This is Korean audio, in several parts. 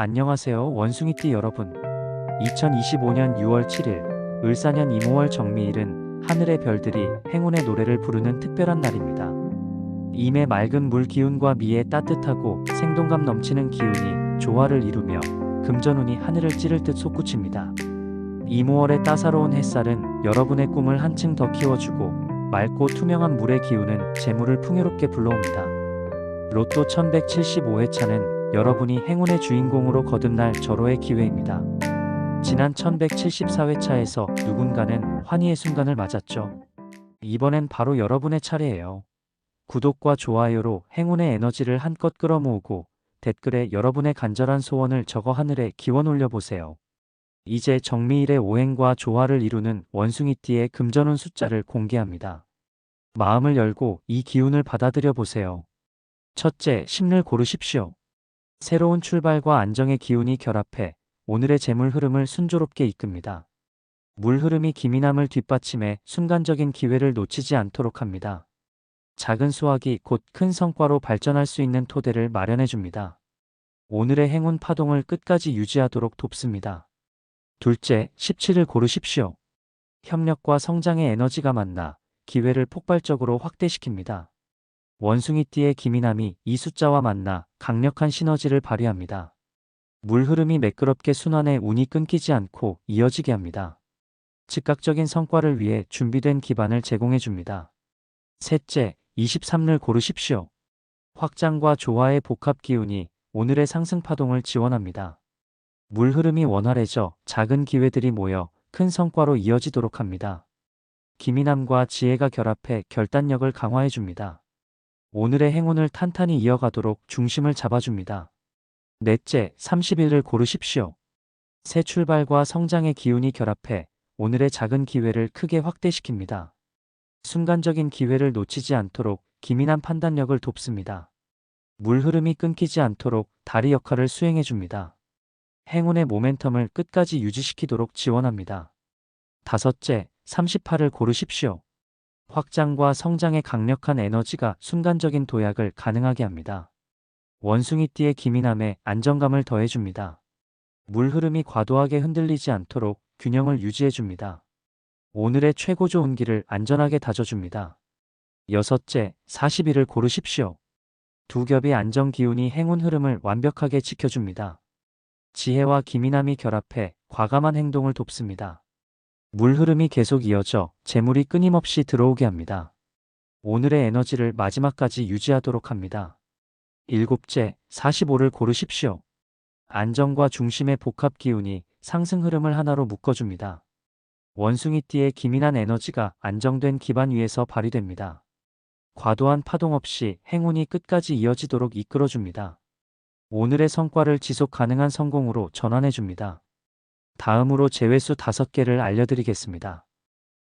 안녕하세요 원숭이띠 여러분. 2025년 6월 7일 을사년 이모월 정미일은 하늘의 별들이 행운의 노래를 부르는 특별한 날입니다. 임의 맑은 물 기운과 미의 따뜻하고 생동감 넘치는 기운이 조화를 이루며 금전운이 하늘을 찌를 듯 솟구칩니다. 이모월의 따사로운 햇살은 여러분의 꿈을 한층 더 키워주고 맑고 투명한 물의 기운은 재물을 풍요롭게 불러옵니다. 로또 1175회차는 여러분이 행운의 주인공으로 거듭날 절호의 기회입니다. 지난 1174회차에서 누군가는 환희의 순간을 맞았죠. 이번엔 바로 여러분의 차례예요. 구독과 좋아요로 행운의 에너지를 한껏 끌어모으고 댓글에 여러분의 간절한 소원을 적어 하늘에 기원 올려보세요. 이제 정미일의 오행과 조화를 이루는 원숭이띠의 금전운 숫자를 공개합니다. 마음을 열고 이 기운을 받아들여 보세요. 첫째, 심를 고르십시오. 새로운 출발과 안정의 기운이 결합해 오늘의 재물 흐름을 순조롭게 이끕니다. 물 흐름이 기민함을 뒷받침해 순간적인 기회를 놓치지 않도록 합니다. 작은 수확이 곧 큰 성과로 발전할 수 있는 토대를 마련해 줍니다. 오늘의 행운 파동을 끝까지 유지하도록 돕습니다. 둘째, 17을 고르십시오. 협력과 성장의 에너지가 만나 기회를 폭발적으로 확대시킵니다. 원숭이띠의 기민함이 이 숫자와 만나 강력한 시너지를 발휘합니다. 물 흐름이 매끄럽게 순환해 운이 끊기지 않고 이어지게 합니다. 즉각적인 성과를 위해 준비된 기반을 제공해 줍니다. 셋째, 23를 고르십시오. 확장과 조화의 복합 기운이 오늘의 상승 파동을 지원합니다. 물 흐름이 원활해져 작은 기회들이 모여 큰 성과로 이어지도록 합니다. 기민함과 지혜가 결합해 결단력을 강화해 줍니다. 오늘의 행운을 탄탄히 이어가도록 중심을 잡아줍니다. 넷째, 30일을 고르십시오. 새 출발과 성장의 기운이 결합해 오늘의 작은 기회를 크게 확대시킵니다. 순간적인 기회를 놓치지 않도록 기민한 판단력을 돕습니다. 물 흐름이 끊기지 않도록 다리 역할을 수행해 줍니다. 행운의 모멘텀을 끝까지 유지시키도록 지원합니다. 다섯째, 38을 고르십시오. 확장과 성장의 강력한 에너지가 순간적인 도약을 가능하게 합니다. 원숭이띠의 기민함에 안정감을 더해줍니다. 물 흐름이 과도하게 흔들리지 않도록 균형을 유지해줍니다. 오늘의 최고 좋은 길을 안전하게 다져줍니다. 여섯째, 41을 고르십시오. 두 겹의 안정 기운이 행운 흐름을 완벽하게 지켜줍니다. 지혜와 기민함이 결합해 과감한 행동을 돕습니다. 물 흐름이 계속 이어져 재물이 끊임없이 들어오게 합니다. 오늘의 에너지를 마지막까지 유지하도록 합니다. 일곱째, 45를 고르십시오. 안정과 중심의 복합 기운이 상승 흐름을 하나로 묶어줍니다. 원숭이띠의 기민한 에너지가 안정된 기반 위에서 발휘됩니다. 과도한 파동 없이 행운이 끝까지 이어지도록 이끌어줍니다. 오늘의 성과를 지속 가능한 성공으로 전환해줍니다. 다음으로 제외수 5개를 알려드리겠습니다.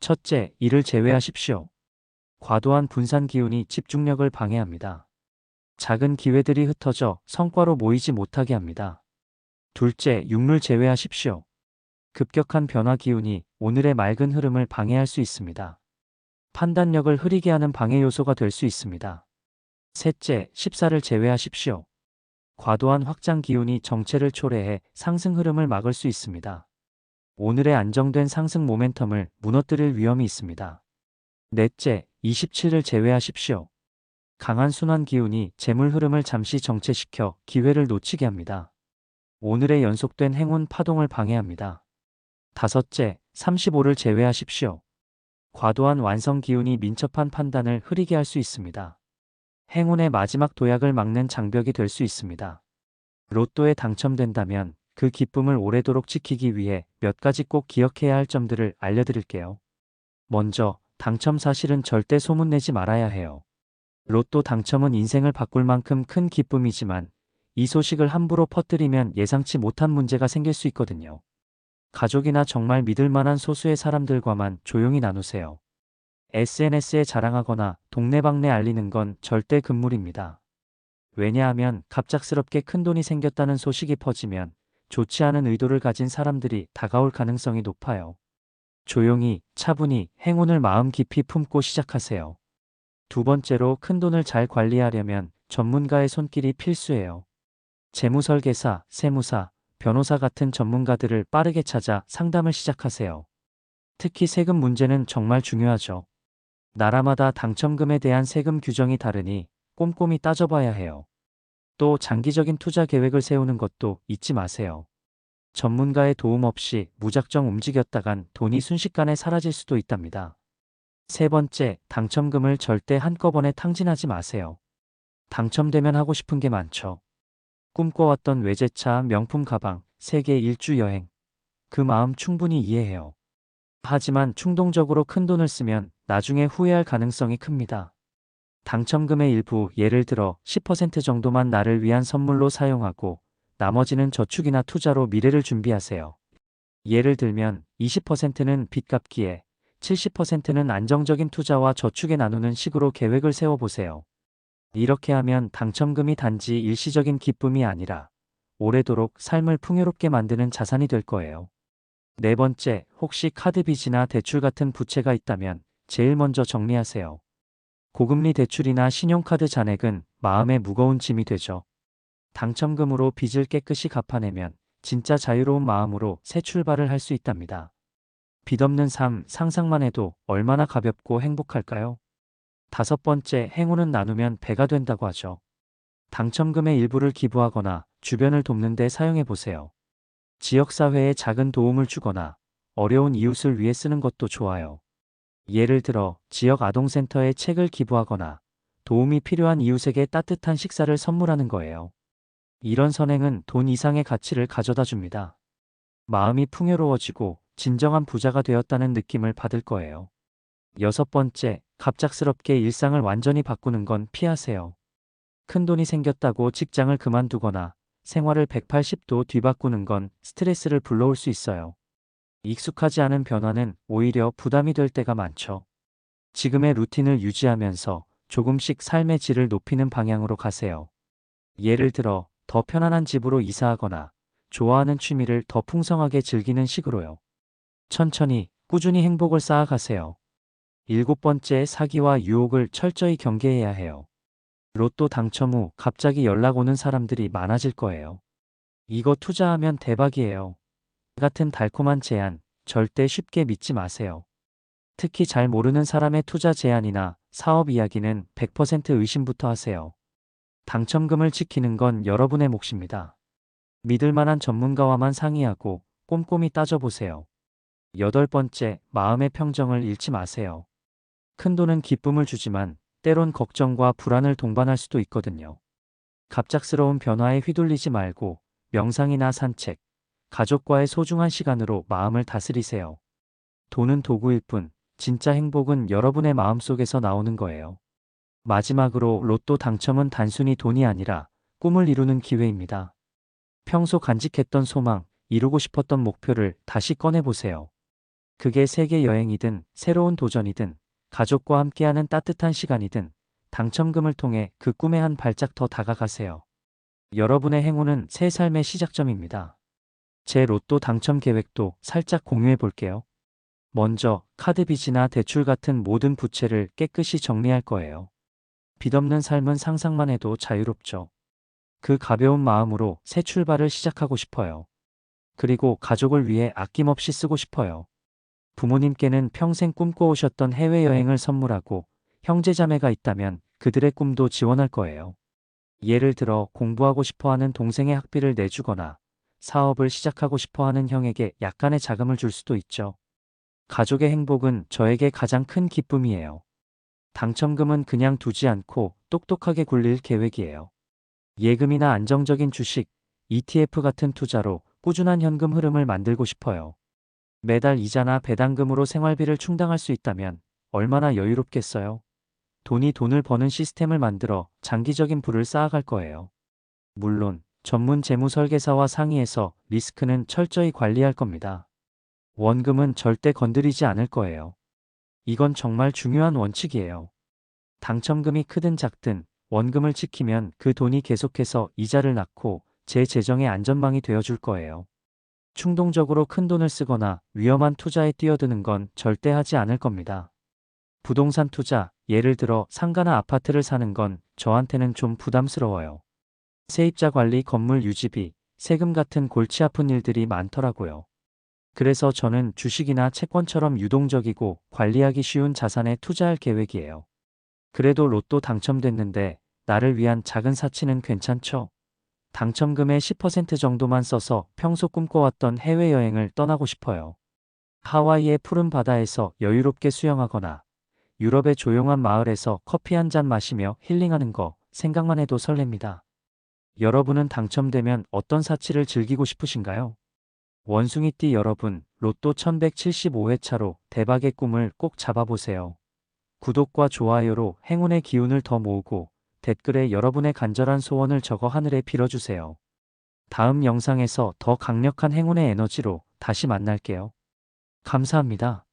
첫째, 이를 제외하십시오. 과도한 분산 기운이 집중력을 방해합니다. 작은 기회들이 흩어져 성과로 모이지 못하게 합니다. 둘째, 육를 제외하십시오. 급격한 변화 기운이 오늘의 맑은 흐름을 방해할 수 있습니다. 판단력을 흐리게 하는 방해 요소가 될 수 있습니다. 셋째, 14를 제외하십시오. 과도한 확장 기운이 정체를 초래해 상승 흐름을 막을 수 있습니다. 오늘의 안정된 상승 모멘텀을 무너뜨릴 위험이 있습니다. 넷째, 27을 제외하십시오. 강한 순환 기운이 재물 흐름을 잠시 정체시켜 기회를 놓치게 합니다. 오늘의 연속된 행운 파동을 방해합니다. 다섯째, 35를 제외하십시오. 과도한 완성 기운이 민첩한 판단을 흐리게 할 수 있습니다. 행운의 마지막 도약을 막는 장벽이 될 수 있습니다. 로또에 당첨된다면 그 기쁨을 오래도록 지키기 위해 몇 가지 꼭 기억해야 할 점들을 알려드릴게요. 먼저, 당첨 사실은 절대 소문내지 말아야 해요. 로또 당첨은 인생을 바꿀 만큼 큰 기쁨이지만 이 소식을 함부로 퍼뜨리면 예상치 못한 문제가 생길 수 있거든요. 가족이나 정말 믿을 만한 소수의 사람들과만 조용히 나누세요. SNS에 자랑하거나 동네방네 알리는 건 절대 금물입니다. 왜냐하면 갑작스럽게 큰 돈이 생겼다는 소식이 퍼지면 좋지 않은 의도를 가진 사람들이 다가올 가능성이 높아요. 조용히, 차분히 행운을 마음 깊이 품고 시작하세요. 두 번째로 큰 돈을 잘 관리하려면 전문가의 손길이 필수예요. 재무설계사, 세무사, 변호사 같은 전문가들을 빠르게 찾아 상담을 시작하세요. 특히 세금 문제는 정말 중요하죠. 나라마다 당첨금에 대한 세금 규정이 다르니 꼼꼼히 따져봐야 해요. 또 장기적인 투자 계획을 세우는 것도 잊지 마세요. 전문가의 도움 없이 무작정 움직였다간 돈이 순식간에 사라질 수도 있답니다. 세 번째, 당첨금을 절대 한꺼번에 탕진하지 마세요. 당첨되면 하고 싶은 게 많죠. 꿈꿔왔던 외제차, 명품 가방, 세계 일주 여행. 그 마음 충분히 이해해요. 하지만 충동적으로 큰 돈을 쓰면 나중에 후회할 가능성이 큽니다. 당첨금의 일부, 예를 들어 10% 정도만 나를 위한 선물로 사용하고 나머지는 저축이나 투자로 미래를 준비하세요. 예를 들면 20%는 빚 갚기에 70%는 안정적인 투자와 저축에 나누는 식으로 계획을 세워보세요. 이렇게 하면 당첨금이 단지 일시적인 기쁨이 아니라 오래도록 삶을 풍요롭게 만드는 자산이 될 거예요. 네 번째, 혹시 카드 빚이나 대출 같은 부채가 있다면 제일 먼저 정리하세요. 고금리 대출이나 신용카드 잔액은 마음의 무거운 짐이 되죠. 당첨금으로 빚을 깨끗이 갚아내면 진짜 자유로운 마음으로 새 출발을 할 수 있답니다. 빚 없는 삶 상상만 해도 얼마나 가볍고 행복할까요? 다섯 번째, 행운은 나누면 배가 된다고 하죠. 당첨금의 일부를 기부하거나 주변을 돕는 데 사용해 보세요. 지역사회에 작은 도움을 주거나 어려운 이웃을 위해 쓰는 것도 좋아요. 예를 들어 지역 아동센터에 책을 기부하거나 도움이 필요한 이웃에게 따뜻한 식사를 선물하는 거예요. 이런 선행은 돈 이상의 가치를 가져다 줍니다. 마음이 풍요로워지고 진정한 부자가 되었다는 느낌을 받을 거예요. 여섯 번째, 갑작스럽게 일상을 완전히 바꾸는 건 피하세요. 큰 돈이 생겼다고 직장을 그만두거나 생활을 180도 뒤바꾸는 건 스트레스를 불러올 수 있어요. 익숙하지 않은 변화는 오히려 부담이 될 때가 많죠. 지금의 루틴을 유지하면서 조금씩 삶의 질을 높이는 방향으로 가세요. 예를 들어 더 편안한 집으로 이사하거나 좋아하는 취미를 더 풍성하게 즐기는 식으로요. 천천히 꾸준히 행복을 쌓아가세요. 일곱 번째 사기와 유혹을 철저히 경계해야 해요. 로또 당첨 후 갑자기 연락 오는 사람들이 많아질 거예요. 이거 투자하면 대박이에요. 같은 달콤한 제안 절대 쉽게 믿지 마세요. 특히 잘 모르는 사람의 투자 제안이나 사업 이야기는 100% 의심부터 하세요. 당첨금을 지키는 건 여러분의 몫입니다. 믿을 만한 전문가와만 상의하고 꼼꼼히 따져보세요. 여덟 번째, 마음의 평정을 잃지 마세요. 큰 돈은 기쁨을 주지만 때론 걱정과 불안을 동반할 수도 있거든요. 갑작스러운 변화에 휘둘리지 말고 명상이나 산책, 가족과의 소중한 시간으로 마음을 다스리세요. 돈은 도구일 뿐, 진짜 행복은 여러분의 마음속에서 나오는 거예요. 마지막으로 로또 당첨은 단순히 돈이 아니라 꿈을 이루는 기회입니다. 평소 간직했던 소망, 이루고 싶었던 목표를 다시 꺼내보세요. 그게 세계 여행이든 새로운 도전이든 가족과 함께하는 따뜻한 시간이든 당첨금을 통해 그 꿈에 한 발짝 더 다가가세요. 여러분의 행운은 새 삶의 시작점입니다. 제 로또 당첨 계획도 살짝 공유해 볼게요. 먼저 카드 빚이나 대출 같은 모든 부채를 깨끗이 정리할 거예요. 빚 없는 삶은 상상만 해도 자유롭죠. 그 가벼운 마음으로 새 출발을 시작하고 싶어요. 그리고 가족을 위해 아낌없이 쓰고 싶어요. 부모님께는 평생 꿈꿔오셨던 해외여행을 선물하고 형제자매가 있다면 그들의 꿈도 지원할 거예요. 예를 들어 공부하고 싶어 하는 동생의 학비를 내주거나 사업을 시작하고 싶어 하는 형에게 약간의 자금을 줄 수도 있죠. 가족의 행복은 저에게 가장 큰 기쁨이에요. 당첨금은 그냥 두지 않고 똑똑하게 굴릴 계획이에요. 예금이나 안정적인 주식, ETF 같은 투자로 꾸준한 현금 흐름을 만들고 싶어요. 매달 이자나 배당금으로 생활비를 충당할 수 있다면 얼마나 여유롭겠어요? 돈이 돈을 버는 시스템을 만들어 장기적인 부를 쌓아갈 거예요. 물론 전문 재무 설계사와 상의해서 리스크는 철저히 관리할 겁니다. 원금은 절대 건드리지 않을 거예요. 이건 정말 중요한 원칙이에요. 당첨금이 크든 작든 원금을 지키면 그 돈이 계속해서 이자를 낳고 제 재정의 안전망이 되어줄 거예요. 충동적으로 큰 돈을 쓰거나 위험한 투자에 뛰어드는 건 절대 하지 않을 겁니다. 부동산 투자, 예를 들어 상가나 아파트를 사는 건 저한테는 좀 부담스러워요. 세입자 관리, 건물 유지비, 세금 같은 골치 아픈 일들이 많더라고요. 그래서 저는 주식이나 채권처럼 유동적이고 관리하기 쉬운 자산에 투자할 계획이에요. 그래도 로또 당첨됐는데 나를 위한 작은 사치는 괜찮죠? 당첨금의 10% 정도만 써서 평소 꿈꿔왔던 해외여행을 떠나고 싶어요. 하와이의 푸른 바다에서 여유롭게 수영하거나 유럽의 조용한 마을에서 커피 한 잔 마시며 힐링하는 거 생각만 해도 설렙니다. 여러분은 당첨되면 어떤 사치를 즐기고 싶으신가요? 원숭이띠 여러분, 로또 1175회차로 대박의 꿈을 꼭 잡아보세요. 구독과 좋아요로 행운의 기운을 더 모으고 댓글에 여러분의 간절한 소원을 적어 하늘에 빌어주세요. 다음 영상에서 더 강력한 행운의 에너지로 다시 만날게요. 감사합니다.